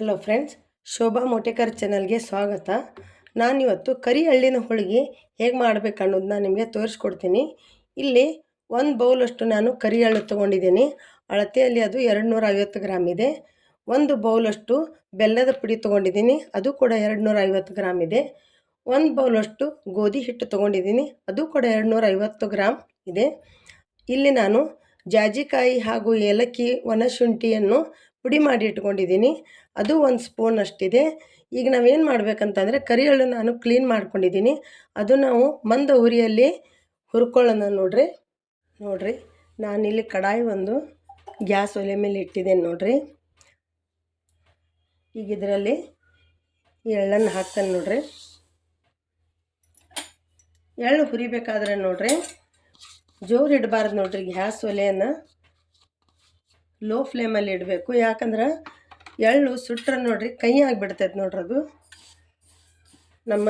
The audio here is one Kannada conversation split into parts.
ಹಲೋ ಫ್ರೆಂಡ್ಸ್ ಶೋಭಾ ಮೋಟೇಕರ್ ಚಾನಲ್ಗೆ ಸ್ವಾಗತ. ನಾನಿವತ್ತು ಕರಿ ಹಳ್ಳಿನ ಹೋಳಿಗೆ ಹೇಗೆ ಮಾಡಬೇಕು ಅನ್ನೋದನ್ನ ನಿಮಗೆ ತೋರಿಸ್ಕೊಡ್ತೀನಿ. ಇಲ್ಲಿ ಒಂದು ಬೌಲಷ್ಟು ನಾನು ಕರಿ ಹಳ್ಳು ತೊಗೊಂಡಿದ್ದೀನಿ. ಅಳತೆಯಲ್ಲಿ ಅದು ಎರಡು ನೂರ ಗ್ರಾಮ್ ಇದೆ. ಒಂದು ಬೌಲಷ್ಟು ಬೆಲ್ಲದ ಪುಡಿ ತೊಗೊಂಡಿದ್ದೀನಿ. ಅದು ಕೂಡ ಎರಡು ನೂರ ಗ್ರಾಮ್ ಇದೆ. ಒಂದು ಬೌಲಷ್ಟು ಗೋಧಿ ಹಿಟ್ಟು ತೊಗೊಂಡಿದ್ದೀನಿ. ಅದು ಕೂಡ ಎರಡು ನೂರ ಗ್ರಾಮ್ ಇದೆ. ಇಲ್ಲಿ ನಾನು ಜಾಜಿಕಾಯಿ ಹಾಗೂ ಏಲಕ್ಕಿ ಒಣಶುಂಠಿಯನ್ನು ಪುಡಿ ಮಾಡಿ ಇಟ್ಕೊಂಡಿದ್ದೀನಿ. ಅದು ಒಂದು ಸ್ಪೂನ್ ಅಷ್ಟಿದೆ. ಈಗ ನಾವೇನು ಮಾಡಬೇಕಂತಂದರೆ ಕರಿ ಎಳ್ಳು ನಾನು ಕ್ಲೀನ್ ಮಾಡ್ಕೊಂಡಿದ್ದೀನಿ. ಅದು ನಾವು ಮಂದ ಉರಿಯಲ್ಲಿ ಹುರ್ಕೊಳ್ಳೋಣ ನೋಡ್ರಿ. ನೋಡ್ರಿ ನಾನಿಲ್ಲಿ ಕಡಾಯಿ ಒಂದು ಗ್ಯಾಸ್ ಒಲೆ ಮೇಲೆ ಇಟ್ಟಿದ್ದೇನೆ ನೋಡ್ರಿ. ಈಗ ಇದರಲ್ಲಿ ಎಳ್ಳನ್ನು ಹಾಕ್ತಾನೆ ನೋಡ್ರಿ. ಎಳ್ಳು ಹುರಿಬೇಕಾದ್ರೆ ನೋಡ್ರಿ, ಜೋರು ಇಡಬಾರ್ದು ನೋಡ್ರಿ ಗ್ಯಾಸ್ ಒಲೆಯನ್ನು. ಲೋ ಫ್ಲೇಮಲ್ಲಿ ಇಡಬೇಕು. ಯಾಕಂದ್ರೆ ಎಳ್ಳು ಸುಟ್ಟರೆ ನೋಡ್ರಿ ಕೈ ಆಗಿಬಿಡ್ತೈತೆ ನೋಡ್ರಿ ಅದು. ನಮ್ಮ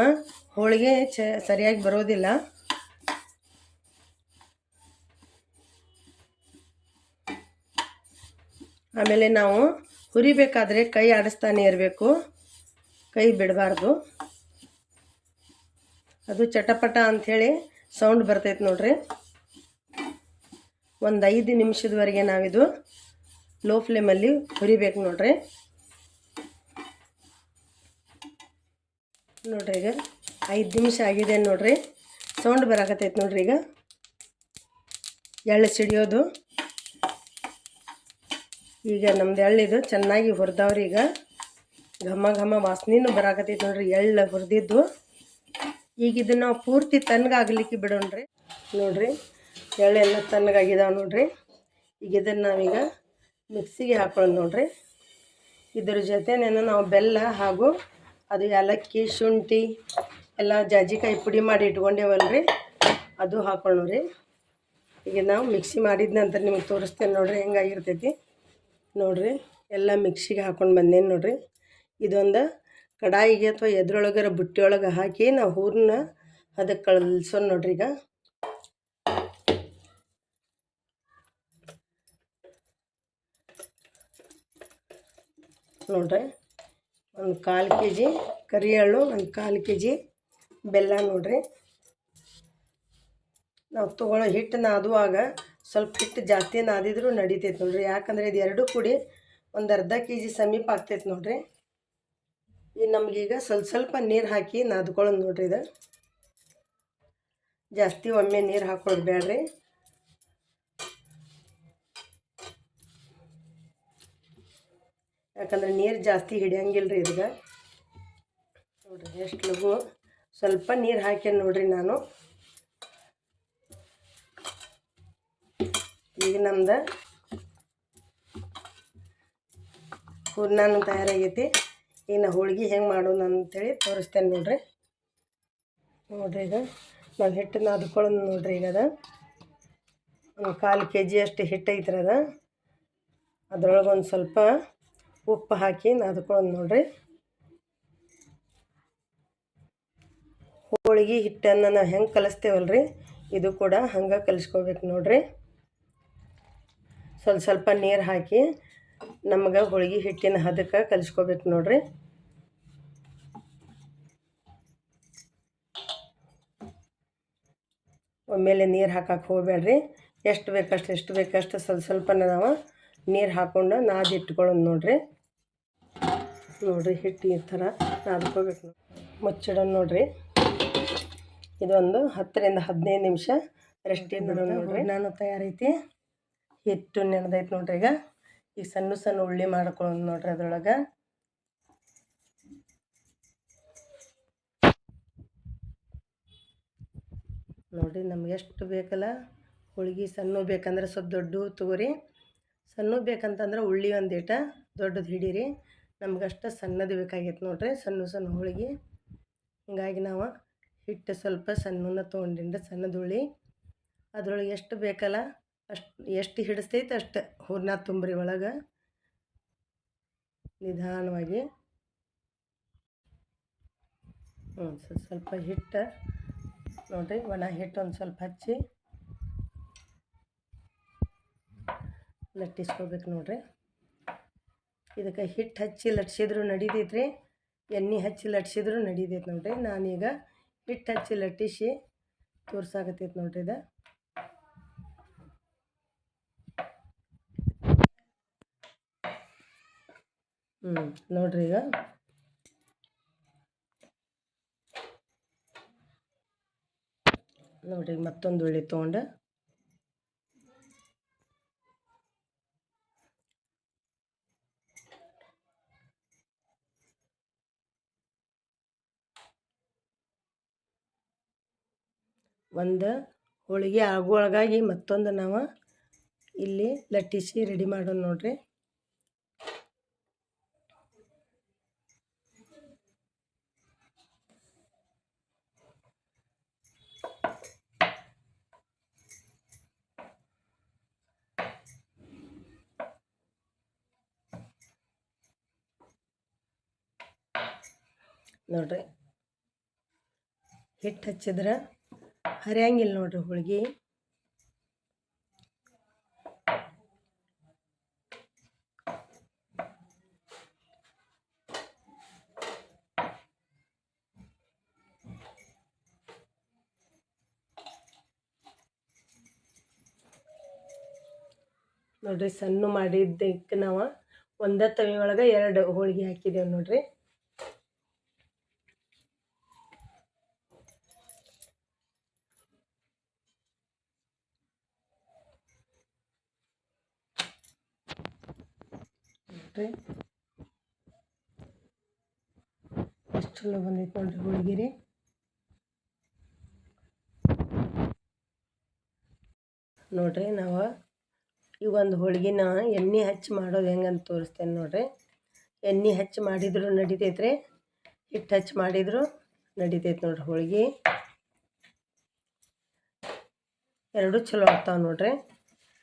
ಹೋಳಿಗೆ ಚ ಸರಿಯಾಗಿ ಬರೋದಿಲ್ಲ. ಆಮೇಲೆ ನಾವು ಹುರಿಬೇಕಾದ್ರೆ ಕೈ ಆಡಿಸ್ತಾನೆ ಇರಬೇಕು. ಕೈ ಬಿಡಬಾರ್ದು. ಅದು ಚಟಪಟ ಅಂಥೇಳಿ ಸೌಂಡ್ ಬರ್ತೈತೆ ನೋಡ್ರಿ. ಒಂದು ಐದು ನಿಮಿಷದವರೆಗೆ ನಾವಿದು ಲೋ ಫ್ಲೇಮಲ್ಲಿ ಹುರಿಬೇಕು ನೋಡ್ರಿ. ನೋಡ್ರಿ ಈಗ ಐದು ನಿಮಿಷ ಆಗಿದೆ ನೋಡ್ರಿ. ಸೌಂಡ್ ಬರಾಕತ್ತೈತೆ ನೋಡ್ರಿ ಈಗ. ಎಳ್ಳು ಸಿಡಿಯೋದು. ಈಗ ನಮ್ದು ಎಳ್ಳಿದು ಚೆನ್ನಾಗಿ ಹುರಿದವ್ರಿ ಈಗ. ಘಮ ಘಮ ವಾಸನೆನೂ ಬರಾಕತ್ತೈತೆ ನೋಡ್ರಿ ಎಳ್ಳು ಹುರಿದಿದ್ದು. ಈಗ ಇದನ್ನು ನಾವು ಪೂರ್ತಿ ತಣ್ಣಗಾಗಲಿಕ್ಕೆ ಬಿಡೋಣ್ರಿ. ನೋಡ್ರಿ ಎಳ್ಳೆಲ್ಲ ತಣ್ಣಗಾಗಿದಾವೆ ನೋಡ್ರಿ. ಈಗ ಇದನ್ನು ನಾವೀಗ ಮಿಕ್ಸಿಗೆ ಹಾಕೊಳ್ಳೋದು ನೋಡ್ರಿ. ಇದ್ರ ಜೊತೆನೇನು ನಾವು ಬೆಲ್ಲ ಹಾಗೂ ಅದು ಏಲಕ್ಕಿ, ಶುಂಠಿ, ಎಲ್ಲ ಜಾಜಿಕಾಯಿ ಪುಡಿ ಮಾಡಿ ಇಟ್ಕೊಂಡೇವಲ್ರಿ. ಅದು ಹಾಕೊಳ್ಳೋರಿ ಈಗ ನಾವು ಮಿಕ್ಸಿ ಮಾಡಿದ ನಂತರ ನಿಮಗೆ ತೋರಿಸ್ತೇನೆ ನೋಡ್ರಿ ಹೆಂಗಾಗಿರ್ತೈತಿ ನೋಡ್ರಿ, ಎಲ್ಲ ಮಿಕ್ಸಿಗೆ ಹಾಕೊಂಡು ಬಂದೇನು ನೋಡ್ರಿ. ಇದೊಂದು ಕಡಾಯಿಗೆ ಅಥವಾ ಎದ್ರೊಳಗರ ಬುಟ್ಟಿಯೊಳಗೆ ಹಾಕಿ ನಾವು ಹೂರನ್ನ ಅದಕ್ಕೆ ಕಳ್ಸೋಣ ನೋಡ್ರಿ ಈಗ. ನೋಡ್ರಿ. ಒಂದು ಕಾಲು ಕೆ ಜಿ ಕರಿ ಎಳ್ಳು ಒಂದು ಕಾಲು ಕೆ ಜಿ ಬೆಲ್ಲ ನೋಡ್ರಿ. ನಾವು ತೊಗೊಳ್ಳೋ ಹಿಟ್ಟು ನಾದುವಾಗ ಸ್ವಲ್ಪ ಹಿಟ್ಟು ಜಾಸ್ತಿ ನಾದಿದ್ರೂ ನಡಿತೈತೆ ನೋಡ್ರಿ. ಯಾಕಂದರೆ ಇದು ಎರಡೂ ಕೂಡಿ ಒಂದು ಅರ್ಧ ಕೆ ಜಿ ಸಮೀಪ ಆಗ್ತೈತೆ ನೋಡ್ರಿ. ಈ ನಮಗೀಗ ಸ್ವಲ್ಪ ಸ್ವಲ್ಪ ನೀರು ಹಾಕಿ ನಾದ್ಕೊಳ್ಳೋದು ನೋಡ್ರಿ ಇದು. ಜಾಸ್ತಿ ಒಮ್ಮೆ ನೀರು ಹಾಕೊಳ್ಬೇಡ್ರಿ. ಬೇಡ್ರಿ ಯಾಕಂದ್ರೆ ನೀರು ಜಾಸ್ತಿ ಹಿಡಿಯಂಗಿಲ್ಲ ರೀ ಇದಕ್ಕೆ ನೋಡ್ರಿ, ಎಷ್ಟು ಲಘು. ಸ್ವಲ್ಪ ನೀರು ಹಾಕ್ಯಾನ ನೋಡ್ರಿ ನಾನು. ಈಗ ನಮ್ದು ಹೂರ್ಣಾನು ತಯಾರಾಗೈತಿ. ಈಗ ನಾ ಹೋಳ್ಗೆ ಹೆಂಗೆ ಮಾಡೋಣ ಅಂತೇಳಿ ತೋರಿಸ್ತೇನೆ ನೋಡ್ರಿ. ನೋಡ್ರಿ ಈಗ ನಾವು ಹಿಟ್ಟನ್ನ ಅದ್ಕೊಳ್ಳೋದು ನೋಡ್ರಿ ಈಗ ಅದು. ಒಂದು ಕಾಲು ಕೆ ಜಿ ಅಷ್ಟು ಹಿಟ್ಟು ಐತ್ರಿ ಅದ. ಅದ್ರೊಳಗೆ ಒಂದು ಸ್ವಲ್ಪ ಉಪ್ಪು ಹಾಕಿ ನಾದ್ಕೊಳ್ಳೋದು ನೋಡ್ರಿ. ಹೋಳಿಗೆ ಹಿಟ್ಟನ್ನು ನಾವು ಹೆಂಗೆ ಕಲಿಸ್ತೇವಲ್ರಿ? ಇದು ಕೂಡ ಹಂಗೆ ಕಲಿಸ್ಕೋಬೇಕು ನೋಡ್ರಿ. ಸ್ವಲ್ಪ ಸ್ವಲ್ಪ ನೀರು ಹಾಕಿ ನಮ್ಗೆ ಹೋಳಿಗೆ ಹಿಟ್ಟಿನ ಹದಕ್ಕೆ ಕಲಿಸ್ಕೋಬೇಕು ನೋಡ್ರಿ. ಒಮ್ಮೆಲೆ ನೀರು ಹಾಕಕ್ಕೆ ಹೋಗ್ಬೇಡ್ರಿ. ಎಷ್ಟು ಬೇಕಷ್ಟು ಎಷ್ಟು ಬೇಕಷ್ಟು ಸ್ವಲ್ಪ ಸ್ವಲ್ಪ ನಾವು ನೀರು ಹಾಕೊಂಡು ನಾದಿ ಇಟ್ಕೊಳ್ಳೋದು ನೋಡ್ರಿ. ನೋಡ್ರಿ ಹಿಟ್ಟು ಈ ಥರ ನಾದ್ಕೋಬೇಕು ಮುಚ್ಚಿಡೋಣ ನೋಡ್ರಿ. ಇದೊಂದು ಹತ್ತರಿಂದ ಹದಿನೈದು ನಿಮಿಷ ರೆಸ್ಟ್ ನೋಡ್ರಿ. ನಾನು ತಯಾರೈತಿ. ಹಿಟ್ಟು ನೆನೆದೈತೆ ನೋಡ್ರಿ ಈಗ. ಈಗ ಸಣ್ಣ ಸಣ್ಣ ಉಳ್ಳಿ ಮಾಡ್ಕೊಳ್ಳೋದು ನೋಡ್ರಿ ಅದ್ರೊಳಗೆ. ನೋಡಿರಿ ನಮ್ಗೆ ಎಷ್ಟು ಬೇಕಲ್ಲ? ಹೋಳಿಗೆ ಸಣ್ಣ ಬೇಕಂದ್ರೆ ಸ್ವಲ್ಪ ದೊಡ್ಡ ತಗೋರಿ. ಸಣ್ಣ ಬೇಕಂತಂದ್ರೆ ಉಳ್ಳಿ ಒಂದಿಟ ದೊಡ್ಡದು ಹಿಡೀರಿ. ನಮ್ಗಷ್ಟು ಸಣ್ಣದು ಬೇಕಾಗೈತೆ ನೋಡ್ರಿ, ಸಣ್ಣ ಸಣ್ಣ ಹೋಳಿಗೆ. ಹಿಂಗಾಗಿ ನಾವು ಹಿಟ್ಟು ಸ್ವಲ್ಪ ಸಣ್ಣನ ತೊಗೊಂಡಿಂದ ಸಣ್ಣದು ಹುಳಿ ಅದ್ರೊಳಗೆ ಎಷ್ಟು ಬೇಕಲ್ಲ, ಅಷ್ಟು, ಎಷ್ಟು ಹಿಡಿಸ್ತೈತೆ ಅಷ್ಟು ಹೂರ್ಣ ತುಂಬ್ರಿ ಒಳಗೆ. ನಿಧಾನವಾಗಿ. ಹ್ಞೂ ಸ್ವಲ್ಪ ಹಿಟ್ಟು ನೋಡಿರಿ, ಒಣ ಹಿಟ್ಟು ಒಂದು ಸ್ವಲ್ಪ ಹಚ್ಚಿ. ಲಟ್ಟಿಸ್ಕೋಬೇಕು ನೋಡ್ರಿ. ಇದಕ್ಕೆ ಹಿಟ್ಟು ಹಚ್ಚಿ ಲಟ್ಸಿದ್ರು ನಡೀತೈತ್ರಿ. ಎಣ್ಣೆ ಹಚ್ಚಿ ಲಟ್ಸಿದ್ರು ನಡೀತೈತೆ ನೋಡ್ರಿ. ನಾನೀಗ ಹಿಟ್ಟು ಹಚ್ಚಿ ಲಟ್ಟಿಸಿ ತೋರ್ಸಾಕತ್ತೈತೆ ನೋಡ್ರಿ ಇದು. ಹ್ಞೂ ನೋಡ್ರಿ ಈಗ. ನೋಡ್ರಿ ಮತ್ತೊಂದು ಉಳ್ಳಿ ತೊಗೊಂಡು ಒಂದು ಹೋಳಿಗೆ ಆಗುವೊಳಗಾಗಿ ಮತ್ತೊಂದು ನಾವು ಇಲ್ಲಿ ಲಟ್ಟಿಸಿ ರೆಡಿ ಮಾಡೋಣ ನೋಡ್ರಿ. ನೋಡ್ರಿ. ಹಿಟ್ಟು ಹಚ್ಚಿದ್ರೆ ಹರಿಯಂಗಿಲ್ಲ ನೋಡ್ರಿ ಹೋಳಿಗೆ. ನೋಡ್ರಿ ಸಣ್ಣ ಮಾಡಿದ್ದಕ್ಕೆ ನಾವು ಒಂದೇ ತವಿ ಒಳಗೆ ಎರಡು ಹೋಳಿಗೆ ಹಾಕಿದ್ದೇವೆ ನೋಡ್ರಿ. ನೋಡ್ರಿ ಎಷ್ಟು ಚಲೋ ಬಂದೈತೆ ನೋಡ್ರಿ ಹೋಳಿಗೆ ನೋಡ್ರಿ ನಾವು ಈ ಒಂದು ಹೋಳಿಗೆನ ಎಣ್ಣೆ ಹಚ್ಚಿ ಮಾಡೋದು ಹೆಂಗಂತ ತೋರಿಸ್ತೇನೆ ನೋಡ್ರಿ. ಎಣ್ಣೆ ಹಚ್ಚಿ ಮಾಡಿದ್ರು ನಡಿತೈತ್ರಿ. ಹಿಟ್ಟು ಹಚ್ಚಿ ಮಾಡಿದ್ರು ನಡಿತೈತೆ ನೋಡ್ರಿ ಹೋಳಿಗೆ. ಎರಡೂ ಚಲೋ ಆಗ್ತಾವೆ ನೋಡ್ರಿ.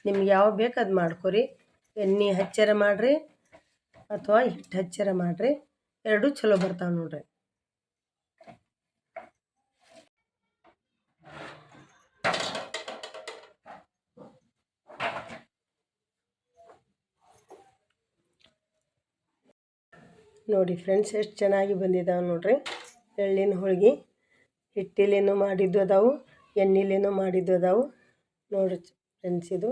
ನಿಮ್ಗೆ ಯಾವ ಬೇಕು ಅದು ಮಾಡ್ಕೊರಿ. ಎಣ್ಣೆ ಹಚ್ಚಾರ ಮಾಡಿರಿ. ಅಥವಾ ಹಿಟ್ಟು ಹಚ್ಚಾರ ಮಾಡಿರಿ. ಎರಡೂ ಚಲೋ ಬರ್ತಾವೆ ನೋಡ್ರಿ. ನೋಡಿ ಫ್ರೆಂಡ್ಸ್, ಎಷ್ಟು ಚೆನ್ನಾಗಿ ಬಂದಿದ್ದಾವೆ ನೋಡ್ರಿ. ಎಳ್ಳಿನ ಹೋಳಿಗೆ, ಹಿಟ್ಟಿಲೇನೋ ಮಾಡಿದ್ದು ಅದಾವು, ಎಣ್ಣೆಲೇನೋ ಮಾಡಿದ್ದು ಅದಾವು. ನೋಡ್ರಿ ಫ್ರೆಂಡ್ಸ್ ಇದು.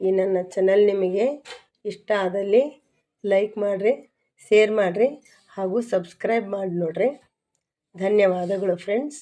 ಈ ನನ್ನ ಚಾನಲ್ ನಿಮಗೆ ಇಷ್ಟ ಆದಲ್ಲಿ ಲೈಕ್ ಮಾಡಿರಿ ಶೇರ್ ಮಾಡಿರಿ ಹಾಗೂ ಸಬ್ಸ್ಕ್ರೈಬ್ ಮಾಡಿ ನೋಡಿರಿ. ಧನ್ಯವಾದಗಳು ಫ್ರೆಂಡ್ಸ್